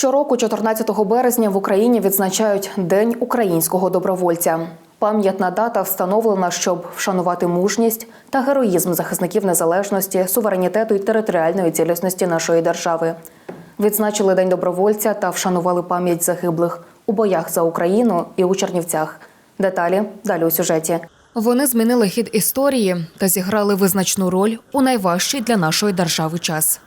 Щороку, 14 березня, в Україні відзначають День українського добровольця. Пам'ятна дата встановлена, щоб вшанувати мужність та героїзм захисників незалежності, суверенітету і територіальної цілісності нашої держави. Відзначили День добровольця та вшанували пам'ять загиблих у боях за Україну і у Чернівцях. Деталі далі у сюжеті. Вони змінили хід історії та зіграли визначну роль у найважчий для нашої держави час.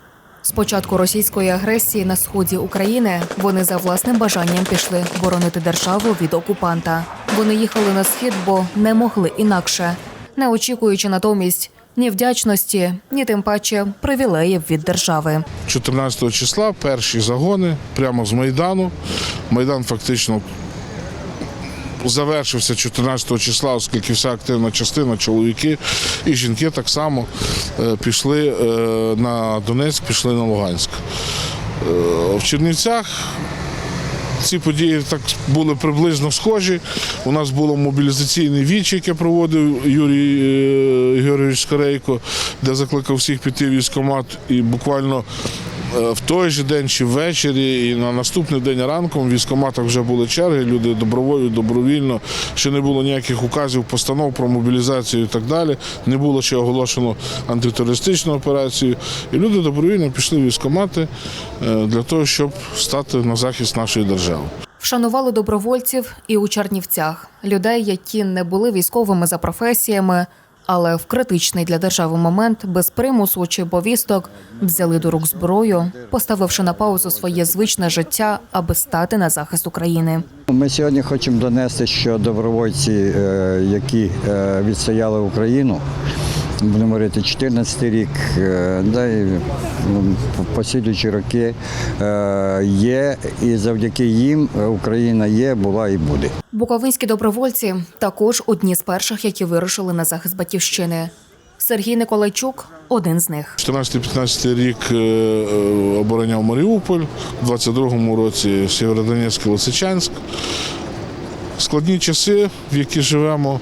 З початку російської агресії на сході України вони за власним бажанням пішли боронити державу від окупанта. Вони їхали на схід, бо не могли інакше, не очікуючи натомість ні вдячності, ні тим паче привілеїв від держави. 14 числа перші загони прямо з Майдану. Майдан фактично завершився 14 числа, оскільки вся активна частина, чоловіки і жінки так само е, пішли е, на Донецьк, пішли на Луганськ. Е, В Чернівцях ці події так були приблизно схожі. У нас було мобілізаційне віч, яке проводив Юрій Георгійович Скорейко, де закликав всіх піти в військкомат і буквально. Е, В той же день чи ввечері, і на наступний день ранком в військкоматах вже були черги, люди добровольно, добровільно, ще не було ніяких указів, постанов про мобілізацію і так далі. Не було ще оголошено антитерористичну операцію. І люди добровільно пішли в військкомати е, для того, щоб стати на захист нашої держави. Вшанували добровольців і у Чернівцях людей, які не були військовими за професіями, але в критичний для держави момент без примусу чи повісток взяли до рук зброю, поставивши на паузу своє звичне життя, аби стати на захист України. Ми сьогодні хочемо донести, що добровольці, е, які е, відстояли Україну, будемо говорити, 14 рік, е, да, і послідуючі роки е, є, і завдяки їм Україна є, була і буде. Буковинські добровольці також одні з перших, які вирушили на захист батьківщини. Сергій Николайчук один з них. 14-15 рік е, е, обороняв Маріуполь, у 22-му році Сєвєродонецьк і Лисичанськ. Складні часи, в які живемо,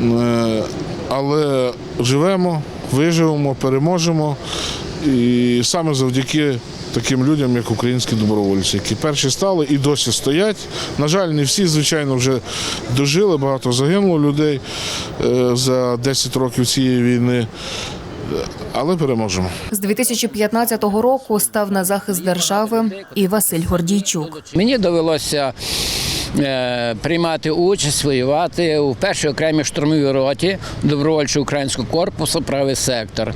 е, але живемо, виживемо, переможемо. І саме завдяки таким людям, як українські добровольці, які перші стали і досі стоять. На жаль, не всі, звичайно, вже дожили, багато загинуло людей е, за 10 років цієї війни. Але переможемо. З 2015 року став на захист держави і Василь Гордійчук. Мені довелося приймати участь, воювати у першій окремій штурмовій роті добровольчого українського корпусу правий сектор.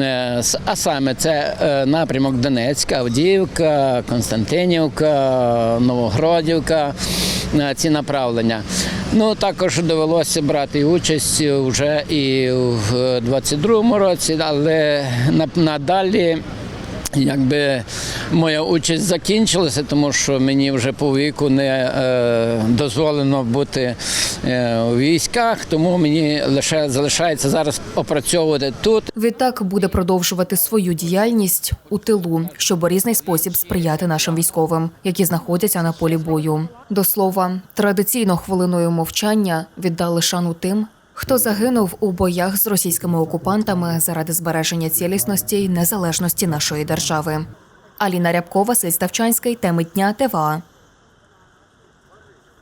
Е, а саме це е, напрямок Донецька, Авдіївка, Константинівка, Новогродівка. е, Ці направлення. Ну також довелося брати участь вже і в 22-му році, але на- надалі Якби моя участь закінчилася, тому що мені вже по віку не е, дозволено бути е, у військах, тому мені лише залишається зараз опрацьовувати тут. Відтак буде продовжувати свою діяльність у тилу, щоб у різний спосіб сприяти нашим військовим, які знаходяться на полі бою. До слова, традиційно хвилиною мовчання віддали шану тим, хто загинув у боях з російськими окупантами заради збереження цілісності й незалежності нашої держави. Аліна Рябкова, Василь Ставчанський, теми дня ТВА.